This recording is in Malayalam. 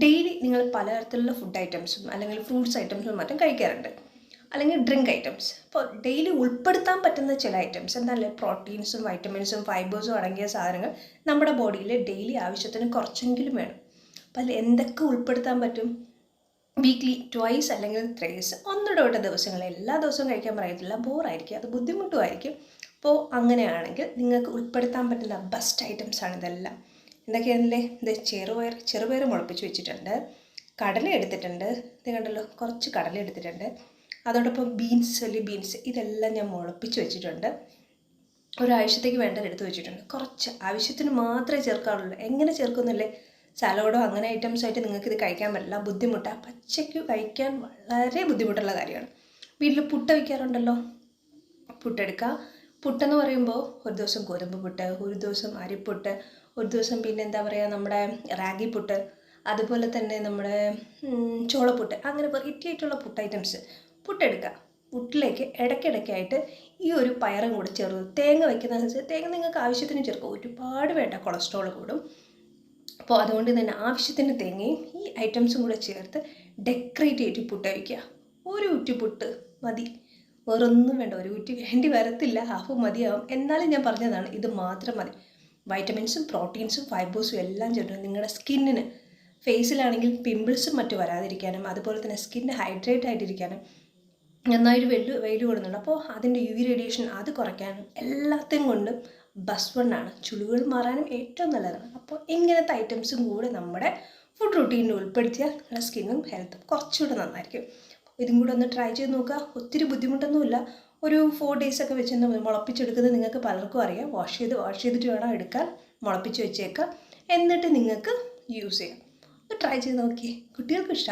ഡെയിലി നിങ്ങൾ പലതരത്തിലുള്ള ഫുഡ് ഐറ്റംസും അല്ലെങ്കിൽ ഫ്രൂട്ട്സ് ഐറ്റംസും മറ്റും കഴിക്കാറുണ്ട്. അല്ലെങ്കിൽ ഡ്രിങ്ക് ഐറ്റംസ് ഇപ്പോൾ ഡെയിലി ഉൾപ്പെടുത്താൻ പറ്റുന്ന ചില ഐറ്റംസ് എന്താണല്ലേ? പ്രോട്ടീൻസും വൈറ്റമിൻസും ഫൈബേഴ്സും അടങ്ങിയ സാധനങ്ങൾ നമ്മുടെ ബോഡിയിൽ ഡെയിലി ആവശ്യത്തിന് കുറച്ചെങ്കിലും വേണം. അപ്പോൾ അതിൽ എന്തൊക്കെ ഉൾപ്പെടുത്താൻ പറ്റും? വീക്ക്ലി ട്വൈസ് അല്ലെങ്കിൽ ത്രേസ് ഒന്നിടവിട്ട ദിവസങ്ങളിൽ എല്ലാ ദിവസവും കഴിക്കാൻ പറയത്തില്ല. ബോറായിരിക്കും അത് ബുദ്ധിമുട്ടുമായിരിക്കും അപ്പോൾ അങ്ങനെയാണെങ്കിൽ നിങ്ങൾക്ക് ഉൾപ്പെടുത്താൻ പറ്റുന്ന ബെസ്റ്റ് ഐറ്റംസ് ആണ് ഇതെല്ലാം. എന്തൊക്കെയാണല്ലേ? ഇത് ചെറുപയർ ചെറുപയർ മുളപ്പിച്ച് വെച്ചിട്ടുണ്ട്. കടല എടുത്തിട്ടുണ്ട്. ഇത് കണ്ടല്ലോ കുറച്ച് കടല എടുത്തിട്ടുണ്ട്. അതോടൊപ്പം ബീൻസ് വലിയ ബീൻസ് ഇതെല്ലാം ഞാൻ മുളപ്പിച്ച് വെച്ചിട്ടുണ്ട്. ഒരാഴ്ചത്തേക്ക് വേണ്ടത് എടുത്ത് വെച്ചിട്ടുണ്ട്. കുറച്ച് ആവശ്യത്തിന് മാത്രമേ ചേർക്കാറുള്ളൂ. എങ്ങനെ ചേർക്കുന്നില്ലേ സലോഡോ അങ്ങനെ ഐറ്റംസ് ആയിട്ട് നിങ്ങൾക്ക് ഇത് കഴിക്കാൻ പറ്റില്ല. ബുദ്ധിമുട്ടാണ് പച്ചയ്ക്ക് കഴിക്കാൻ വളരെ ബുദ്ധിമുട്ടുള്ള കാര്യമാണ്. വീട്ടിൽ പുട്ട് വയ്ക്കാറുണ്ടല്ലോ? പുട്ടെടുക്കുക. പുട്ടെന്ന് പറയുമ്പോൾ ഒരു ദിവസം ഗോതമ്പ് പുട്ട് ഒരു ദിവസം അരിപ്പുട്ട് ഒരു ദിവസം പിന്നെ എന്താ പറയുക നമ്മുടെ റാഗി പുട്ട് അതുപോലെ തന്നെ നമ്മുടെ ചോളപ്പുട്ട് അങ്ങനെ വെറൈറ്റി ആയിട്ടുള്ള പുട്ട് ഐറ്റംസ് പുട്ടെടുക്കുക പുട്ടിലേക്ക് ഇടയ്ക്കിടയ്ക്കായിട്ട് ഈ ഒരു പയറും കൂടെ ചേർത്ത് തേങ്ങ വയ്ക്കുന്ന തേങ്ങ നിങ്ങൾക്ക് ആവശ്യത്തിന് ചേർക്കും. ഒരുപാട് വേണ്ട കൊളസ്ട്രോൾ കൂടും. അപ്പോൾ അതുകൊണ്ട് തന്നെ ആവശ്യത്തിന് തേങ്ങയും ഈ ഐറ്റംസും കൂടെ ചേർത്ത് ഡെക്കറേറ്റ് ചെയ്തിട്ട് പുട്ട് വയ്ക്കുക ഒരു കുറ്റി പുട്ട് മതി. വേറൊന്നും വേണ്ട. ഒരു കുറ്റി വേണ്ടി വരത്തില്ല. ഹാഫ് മതിയാവും. എന്നാലും ഞാൻ പറഞ്ഞതാണ് ഇത് മാത്രം മതി. വൈറ്റമിൻസും പ്രോട്ടീൻസും ഫൈബേഴ്സും എല്ലാം ചേർന്ന് നിങ്ങളുടെ സ്കിന്നിന് ഫേസിലാണെങ്കിൽ പിമ്പിൾസും മറ്റും വരാതിരിക്കാനും അതുപോലെ തന്നെ സ്കിന്ന് ഹൈഡ്രേറ്റ് ആയിട്ടിരിക്കാനും നന്നായിട്ട് വെല്ലു വെയിൽ കൊടുക്കുന്നുണ്ട് അപ്പോൾ അതിന്റെ യു വി റേഡിയേഷൻ അത് കുറയ്ക്കാനും എല്ലാത്തിനും കൊണ്ടും ബസ് വണ്ണാണ് ചുളിവുകൾ മാറാനും ഏറ്റവും നല്ലതാണ്. അപ്പോൾ ഇങ്ങനത്തെ ഐറ്റംസും കൂടെ നമ്മുടെ ഫുഡ് റൂട്ടീനിൽ ഉൾപ്പെടുത്തിയാൽ നിങ്ങളുടെ സ്കിന്നും ഹെൽത്തും കുറച്ചുകൂടെ നന്നായിരിക്കും. ഇതും കൂടെ ഒന്ന് ട്രൈ ചെയ്ത് നോക്കുക. ഒത്തിരി ബുദ്ധിമുട്ടൊന്നുമില്ല. ഒരു ഫോർ ഡേയ്സ് ഒക്കെ വെച്ചൊന്ന് മുളപ്പിച്ചെടുക്കുന്നത് നിങ്ങൾക്ക് പലർക്കും അറിയാം. വാഷ് ചെയ്ത് വാഷ് ചെയ്തിട്ട് വേണം എടുക്കാൻ. മുളപ്പിച്ച് വെച്ചേക്കാം എന്നിട്ട് നിങ്ങൾക്ക് യൂസ് ചെയ്യാം. ഒന്ന് ട്രൈ ചെയ്ത് നോക്കിയേ. കുട്ടികൾക്ക് ഇഷ്ടം.